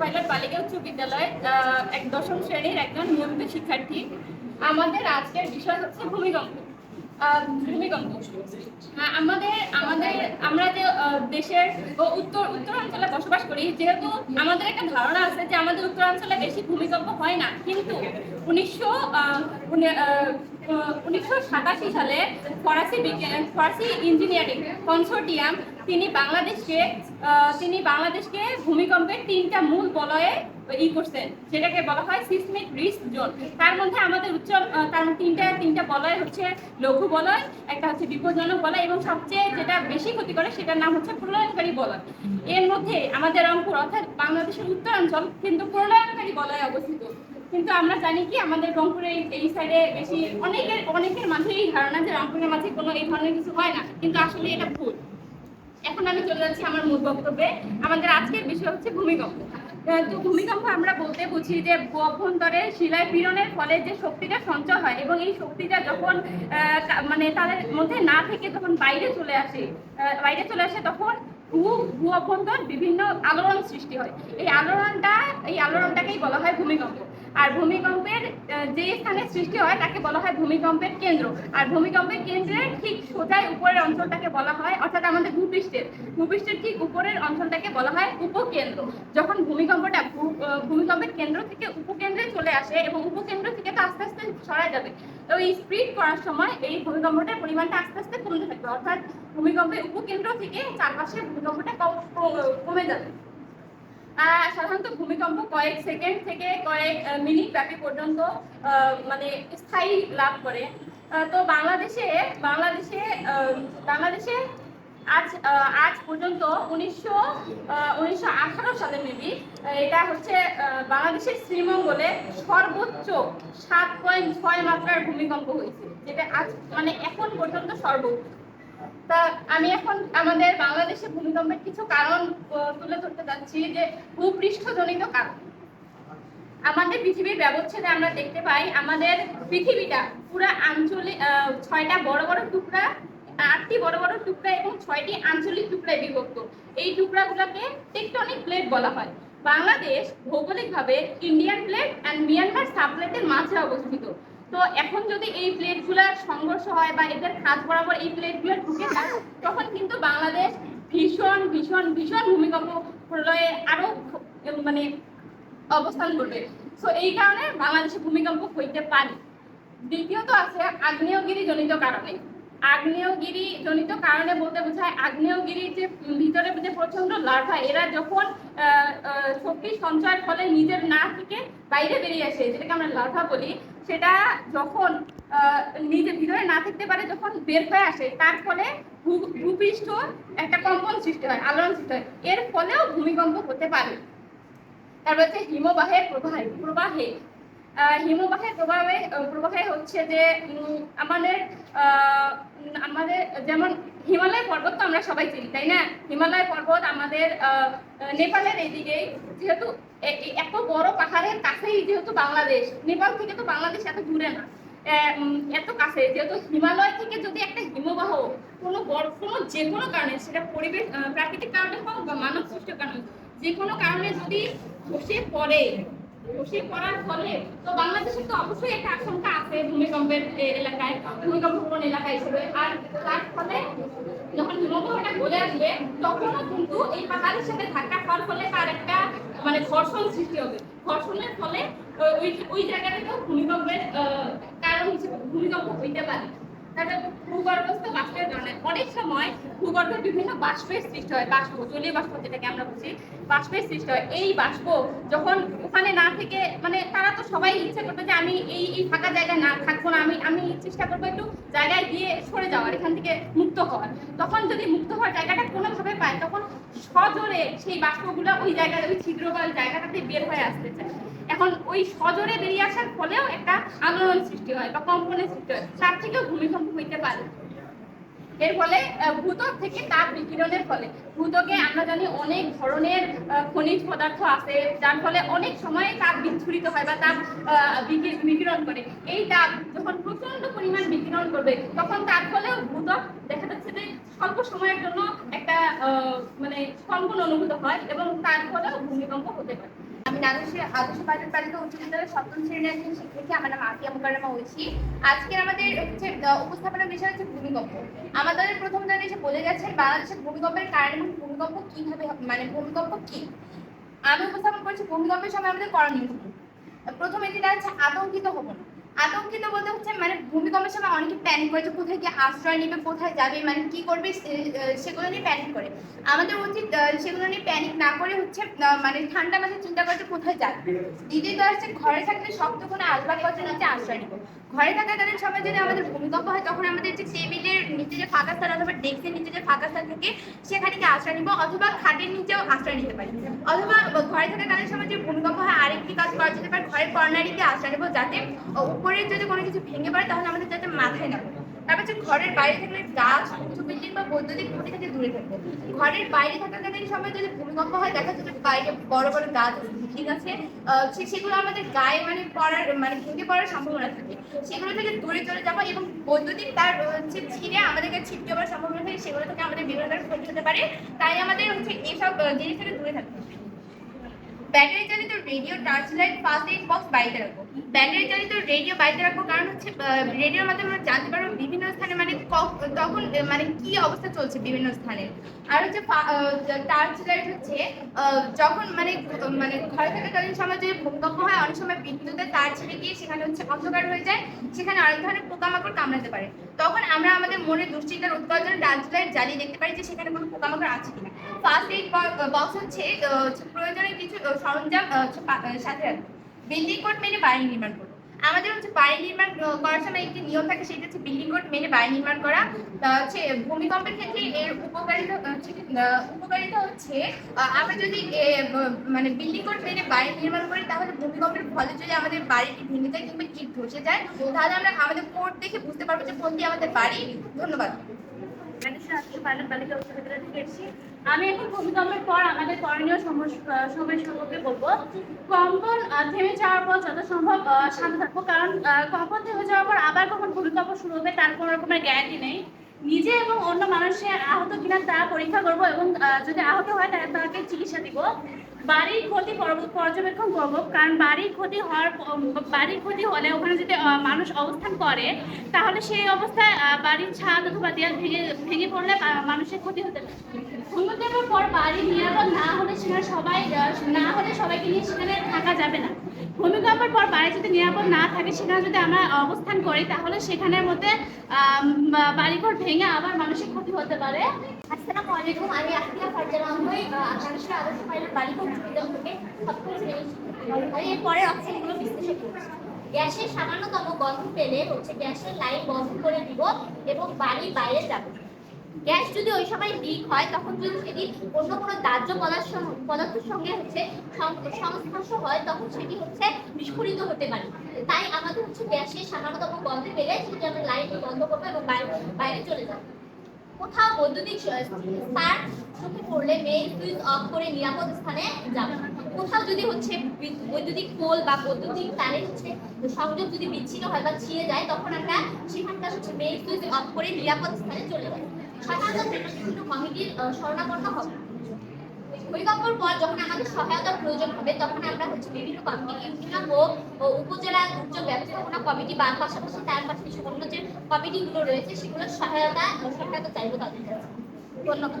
Pilot বালিকা উচ্চ বিদ্যালয়ের এক দশম শ্রেণির একজন নিয়মিত শিক্ষার্থী। আমাদের আজকের বিষয় হচ্ছে ভূমিকম্প। ভূমিকম্প আমাদের আমাদের আমরা যে দেশের উত্তর উত্তরাঞ্চলে বসবাস করি যেহেতু আমাদের একটা ধারণা আছে যে আমাদের উত্তরাঞ্চলে বেশি ভূমিকম্প হয় না কিন্তু উনিশশো উনিশশো সাতাশি সালে ফরাসি বিজ্ঞান ফরাসি ইঞ্জিনিয়ারিং কনসোর্টিয়াম তিনি বাংলাদেশকে তিনি বাংলাদেশকে ভূমিকম্পের তিনটা মূল বলয়ে ই করছেন যেটাকে বলা হয় সিসমিক রিস্ক জোন তার মধ্যে আমাদের উচ্চ তার তিনটা তিনটা বলয় হচ্ছে লঘু বলয়, একটা হচ্ছে বিপজ্জনক বলয়, এবং সবচেয়ে যেটা বেশি ক্ষতি করে সেটার নাম হচ্ছে প্রলয়নকারী বলয়। এর মধ্যে আমাদের রংপুর, অর্থাৎ বাংলাদেশের উত্তরাঞ্চল, কিন্তু প্রলয়নকারী বলয়ে অবস্থিত। কিন্তু আমরা জানি কি, আমাদের রংপুরে এই- সাইডে বেশি অনেকের অনেকের মাঝে এই ধারণা যে রংপুরের মাঝে কোনো এই ধরনের কিছু হয় না, কিন্তু আসলে এটা ভুল। এখন আমি চলে যাচ্ছি আমার মূল বক্তব্যে। আমাদের আজকের বিষয় হচ্ছে ভূমিকম্প। তো ভূমিকম্প আমরা বলতে বুঝি যে অভ্যন্তরে শিলায় পীড়নের ফলে যে শক্তিটা সঞ্চয় হয় এবং এই শক্তিটা যখন মানে তাদের মধ্যে না থেকে যখন বাইরে চলে আসে বাইরে চলে আসে তখন ভূ ভূ অভ্যন্তর বিভিন্ন আলোড়ন সৃষ্টি হয়। এই আলোড়নটা, এই আলোড়নটাকেই বলা হয় ভূমিকম্প। আর ভূমিকম্পের যে স্থানে সৃষ্টি হয় তাকে বলা হয় ভূমিকম্পের কেন্দ্র। আর ভূমিকম্পের কেন্দ্রের ঠিক সোজাই উপরের অঞ্চলটাকে বলা হয়, অর্থাৎ আমাদের ভূপৃষ্ঠের। ভূপৃষ্ঠের ঠিক উপরের অঞ্চলটাকে বলা হয় উপকেন্দ্র। যখন ভূমিকম্পটা ভূমিকম্পের কেন্দ্র থেকে উপকেন্দ্রে চলে আসে এবং উপকেন্দ্র থেকে তো আস্তে আস্তে সরা যাবে, তো এই স্প্রিড করার সময় এই ভূমিকম্পটার পরিমাণটা আস্তে আস্তে কমতে থাকবে, অর্থাৎ ভূমিকম্পের উপকেন্দ্র থেকে চারপাশে ভূমিকম্পটা কম- যাবে। সাধারণত ভূমিকম্প কয়েক সেকেন্ড থেকে কয়েক মিনিট ব্যাপী পর্যন্ত মানে স্থায়ী লাভ করে। তো বাংলাদেশে বাংলাদেশে বাংলাদেশে আজ আজ পর্যন্ত উনিশশো উনিশশো সালে মেবি এটা হচ্ছে বাংলাদেশের শ্রীমঙ্গলে সর্বোচ্চ সাত পয়েন্ট ছয় মাত্রার ভূমিকম্প হয়েছে, যেটা আজ মানে এখন পর্যন্ত সর্বোচ্চ। তা আমি এখন আমাদের বাংলাদেশে ভূমিকম্পের কিছু কারণ তুলে ধরতে যাচ্ছি যে ভূপৃষ্ঠজনিত কারণ। আমাদের পৃথিবীর ব্যবচ্ছেদে আমরা দেখতে পাই, আমাদের পৃথিবীটা পুরো আঞ্চলিক ছয়টা বড় বড় টুকরা, আটটি বড় বড় টুকরা এবং ছয়টি আঞ্চলিক টুকরায় বিভক্ত। এই টুকরাগুলোকে টেকটনিক প্লেট বলা হয়। বাংলাদেশ ভৌগোলিকভাবে ইন্ডিয়ান প্লেট অ্যান্ড মিয়ানমার সাবপ্লেটের মাঝে অবস্থিত। তো এখন যদি এই প্লেটগুলার সংঘর্ষ হয় বা এদের খাঁজ বরাবর এই প্লেটগুলো ঢুকে যায়, তখন কিন্তু বাংলাদেশ ভীষণ ভীষণ ভীষণ ভূমিকম্প প্রলয়ে আরও মানে অবস্থান করবে। সো এই কারণে বাংলাদেশে ভূমিকম্প হইতে পারে। দ্বিতীয়ত আছে আগ্নেয়গিরি জনিত কারণে। আগ্নেয়গিরি জনিত কারণে বলতে বোঝায় আগ্নেয়গিরির যে ভিতরে যে প্রচণ্ড লার্ভা, এরা যখন শক্তি সঞ্চয়ের ফলে নিজের না থেকে বাইরে বেরিয়ে আসে, যেটাকে আমরা লার্ভা বলি, সেটা যখন নিজের ভিতরে না থাকতে পারে, যখন বের হয়ে আসে, তার ফলে ভূপৃষ্ঠ একটা কম্পন সৃষ্টি হয়, আলোড়ন সৃষ্টি হয়, এর ফলেও ভূমিকম্প হতে পারে। তারপর হচ্ছে হিমবাহের প্রবাহে প্রবাহে হিমবাহের প্রভাবে প্রবাহে হচ্ছে যে আমাদের আমাদের যেমন হিমালয় পর্বত তো আমরা সবাই চিনি, তাই না? হিমালয় পর্বত আমাদের নেপালের এইদিকেই যেহেতু এত বড় পাহাড়ের কাছেই যেহেতু বাংলাদেশ, নেপাল থেকে তো বাংলাদেশ এত দূরে না। এত কাছে, যেহেতু হিমালয় থেকে যদি একটা হিমবাহ কোনো বড়, কোনো যে কোনো কারণে, সেটা পরিবেশ প্রাকৃতিক কারণে হোক বা মানব সৃষ্ট কারণে যে কোনো কারণে যদি ধসে পড়ে ধসে পড়ার ফলে তো বাংলাদেশে তো অবশ্যই একটা আশঙ্কা আছে ভূমিকম্পের এলাকায়, ভূমিকম্প প্রবণ এলাকা হিসেবে। আর তার ফলে যখন হিমবাহটা গলে আসবে, তখনও কিন্তু এই পাহাড়ের সাথে ধাক্কা খাওয়ার ফলে তার একটা মানে ঘর্ষণ সৃষ্টি হবে। ঘর্ষণের ফলে ওই ওই জায়গাটাতেও ভূমিকম্পের কারণ হিসেবে ভূমিকম্প হইতে পারে। তারপরে ভূগর্ভস্থ বাষ্পের কারণে অনেক সময় ভূগর্ভে বিভিন্ন বাষ্পের সৃষ্টি হয়, বাষ্প, জলীয় বাষ্প যেটাকে আমরা বুঝি বাষ্পের সৃষ্টি হয়। এই বাষ্প যখন ওখানে না থেকে মানে তারা তো সবাই ইচ্ছে করবে যে আমি এই এই ফাঁকা জায়গায় না থাকব না, আমি আমি চেষ্টা করব একটু জায়গায় গিয়ে সরে যাওয়ার, এখান থেকে মুক্ত হওয়ার। তখন যদি মুক্ত হওয়ার জায়গাটা কোনোভাবে পায়, তখন সজোরে সেই বাষ্পগুলো ওই জায়গায়, ওই ছিদ্র বা ওই জায়গাটাতে বের হয়ে আসতে চায় এখন ওই সজোরে বেরিয়ে আসার ফলেও একটা আলোড়ন সৃষ্টি হয় বা কম্পনের সৃষ্টি হয়। তার থেকেও ভূমিকম্প হইতে পারে। এর ফলে ভূতক থেকে তাপ বিকিরণের ফলে। ভূতকে আমরা জানি অনেক ধরনের খনিজ পদার্থ আছে, যার ফলে অনেক সময় তাপ বিচ্ছুরিত হয় বা তাপ বিকিরণ করে। এই তাপ যখন প্রচণ্ড পরিমাণ বিকিরণ করবে, তখন তার ফলেও ভূত্বক দেখা যাচ্ছে যে স্বল্প সময়ের জন্য একটা মানে কম্পন অনুভূত হয় এবং তার ফলেও ভূমিকম্প হতে পারে। আমি নাগেশ্বরী আদর্শ বাজার বালিকা উচ্চ বিদ্যালয়ের সপ্তম শ্রেণির একজন শিক্ষার্থী, আমার নাম আকিয়া মুকারমা ঐশী আজকে আমাদের হচ্ছে উপস্থাপনা বিষয় হচ্ছে ভূমিকম্প। আমাদের প্রথম জানি এসে বলে গেছেন বাংলাদেশের ভূমিকম্পের কারণ এবং ভূমিকম্প কীভাবে মানে ভূমিকম্প কি? আমি উপস্থাপন করছি, ভূমিকম্পের সময় আমাদের করণীয়? প্রথমে যেটা হচ্ছে আতঙ্কিত হব না। আতঙ্কিত বলতে হচ্ছে মানে ভূমিকম্পের সময় অনেকে প্যানিক করে যে কোথায় গিয়ে আশ্রয় নেবে, কোথায় যাবে মানে কি করবে সেগুলো নিয়ে প্যানিক করে। আমাদের উচিত সেগুলো নিয়ে প্যানিক না করে হচ্ছে মানে ঠান্ডা মাথায় চিন্তা করতে কোথায় যাবে। দ্বিতীয়ত হচ্ছে ঘরে থাকলে শক্ত কোনো আসবাবপত্র নিচে আশ্রয় নিব। ঘরে থাকাকালীন সময় যদি আমাদের ভূমিকম্প হয়, তখন আমাদের যে টেবিলের নিচে যে ফাঁকা স্থান অথবা ডেস্কের নিচে যে ফাঁকা স্থান থাকে, সেখানে গিয়ে আশ্রয় নিব অথবা খাটের নিচেও আশ্রয় নিতে পারি। অথবা ঘরে থাকাকালীন সময় যে ভূমিকম্প হয়, আরেকটি কাজ করা যেতে পারে, ঘরের কর্নারিকে আশ্রয় নেব যাতে উপরে যদি কোনো কিছু ভেঙে পড়ে, তাহলে আমাদের যাতে মাথায় না পড়ে। তারপর হচ্ছে ঘরের বাইরে থাকলে গাছ উঁচু বিল্ডিং বা বৈদ্যুতিক খুঁটি থেকে দূরে থাকব। ঘরের বাইরে থাকাকালীন সময় যদি ভূমিকম্প হয়, দেখা যাচ্ছে বাইরে বড় বড় গাছ ঠিক আছে সেগুলো আমাদের গায়ে মানে পড়ার মানে ভেঙে পড়ার সম্ভাবনা থাকে। সেগুলো থেকে দূরে চলে যাব এবং বৈদ্যুতিক তার হচ্ছে ছিঁড়ে আমাদেরকে ছিটকে পড়ার সম্ভাবনা থাকে, সেগুলো থেকে আমাদের বিভিন্ন ধরনের ক্ষতি হতে পারে। তাই আমাদের হচ্ছে এইসব জিনিস থেকে দূরে থাকতে ব্যাটারি চালিত radio torch light first aid box বাড়িতে রাখব। ব্যাটারি চালিত রেডিও বাড়িতে রাখব কারণ হচ্ছে রেডিওর মাধ্যমে আমরা জানতে পারব বিভিন্ন স্থানে মানে তখন মানে কি অবস্থা চলছে বিভিন্ন স্থানে। আর হচ্ছে টার্চ লাইট হচ্ছে যখন মানে মানে ঘরে থাকাকালীন সময় যদি ভূমিকম্প হয়, অনেক সময় বিদ্যুতের তার ছেড়ে গিয়ে সেখানে হচ্ছে অন্ধকার হয়ে যায়, সেখানে অনেক ধরনের পোকামাকড় কামড়াতে পারে। তখন আমরা আমাদের মনে দুশ্চিন্তার উৎপাদন জন্য টার্চ লাইট জ্বালিয়ে দেখতে পারি যে সেখানে কোনো পোকামাকড় আছে কিনা। ফার্স্ট এইড বক্স হচ্ছে প্রয়োজনীয় কিছু সরঞ্জাম সাথে রাখব বিল্ডিং কোড মেনে বাড়ি নির্মাণ করব। আমাদের হচ্ছে বাড়ি নির্মাণ করার সময় একটি নিয়ম থাকে, সেটা হচ্ছে বিল্ডিং কোড মেনে বাড়ি নির্মাণ করা। হচ্ছে ভূমিকম্পের ক্ষেত্রে এর উপকারিতা উপকারিতা হচ্ছে আমরা যদি মানে বিল্ডিং কোড মেনে বাড়ি নির্মাণ করি, তাহলে ভূমিকম্পের ফলে যদি আমাদের বাড়িটি ভেঙে যায় কিংবা ইট ধসে যায়, তাহলে আমরা আমাদের কোড দেখে বুঝতে পারব যে কোনটি আমাদের বাড়ি। ধন্যবাদ। যত সম্ভব শান্ত থাকব। কারণ কম্পন থেমে যাওয়ার পর আবার কখন ভূমিকম্প শুরু হবে তার কোনো গ্যারান্টি নেই। নিজে এবং অন্য মানুষের আহত কিনা তা পরীক্ষা করব এবং যদি আহত হয় তাহলে তাকে চিকিৎসা দিব। বাড়ির ক্ষতি পর্যবেক্ষণ করব, কারণ বাড়ির ক্ষতি হওয়ার বাড়ির ক্ষতি হলে ওখানে যদি মানুষ অবস্থান করে, তাহলে সেই অবস্থায় বাড়ির ছাদ অথবা দেয়াল ভেঙে ভেঙে পড়লে মানুষের ক্ষতি হতে পারে। ভূমিকম্পের পর বাড়ি নিরাপদ না হলে সেখানে সবাই না হলে সবাইকে নিয়ে সেখানে থাকা যাবে না। ভূমিকম্পের পর বাড়ি যদি নিরাপদ না থাকে, সেখানে যদি আমরা অবস্থান করি, তাহলে সেখানের মধ্যে বাড়িঘর ভেঙে আবার মানুষের ক্ষতি হতে পারে। গ্যাসের সামান্যতম গন্ধ পেলে হচ্ছে গ্যাসের লাইন বন্ধ করে দিব এবং বাড়ির বাইরে যাব। গ্যাস যদি ওই সময় লিক হয়, তখন যদি সেটি অন্য কোনো দাহ্য পদার্থ, পদার্থের সঙ্গে হচ্ছে সংস্পর্শ হয়, তখন সেটি হচ্ছে বিস্ফোরিত হতে পারে। তাই আমাদের হচ্ছে গ্যাসের সামান্যতম গন্ধ পেলে সেটি আমরা লাইন বন্ধ করব এবং বাইরে চলে যাব। কোথাও বৈদ্যুতিক তার চোখে পড়লে মেইন সুইচ অফ করে নিরাপদ স্থানে যাবে। কোথাও যদি হচ্ছে বৈদ্যুতিক পোল বা বৈদ্যুতিক তারের হচ্ছে সংযোগ যদি বিচ্ছিন্ন হয় বা ছিঁড়ে যায়, তখন আমরা সেখানকার হচ্ছে মেইন সুইচ অফ করে নিরাপদ স্থানে চলে যাই সাধারণত বিভিন্ন কমিটির শরণাপন্ন হবে। ভূমিকম্পের পর যখন আমাদের সহায়তার প্রয়োজন হবে, তখন আমরা হচ্ছে বিভিন্ন কমিটি ইউনিয়ন ও উপজেলা দুর্যোগ ব্যবস্থাপনা কমিটি বা পাশাপাশি তার পাশাপাশি অন্য যে কমিটিগুলো রয়েছে, সেগুলোর সহায়তা সহায়তা চাইব তাদের কাছে। ধন্যবাদ।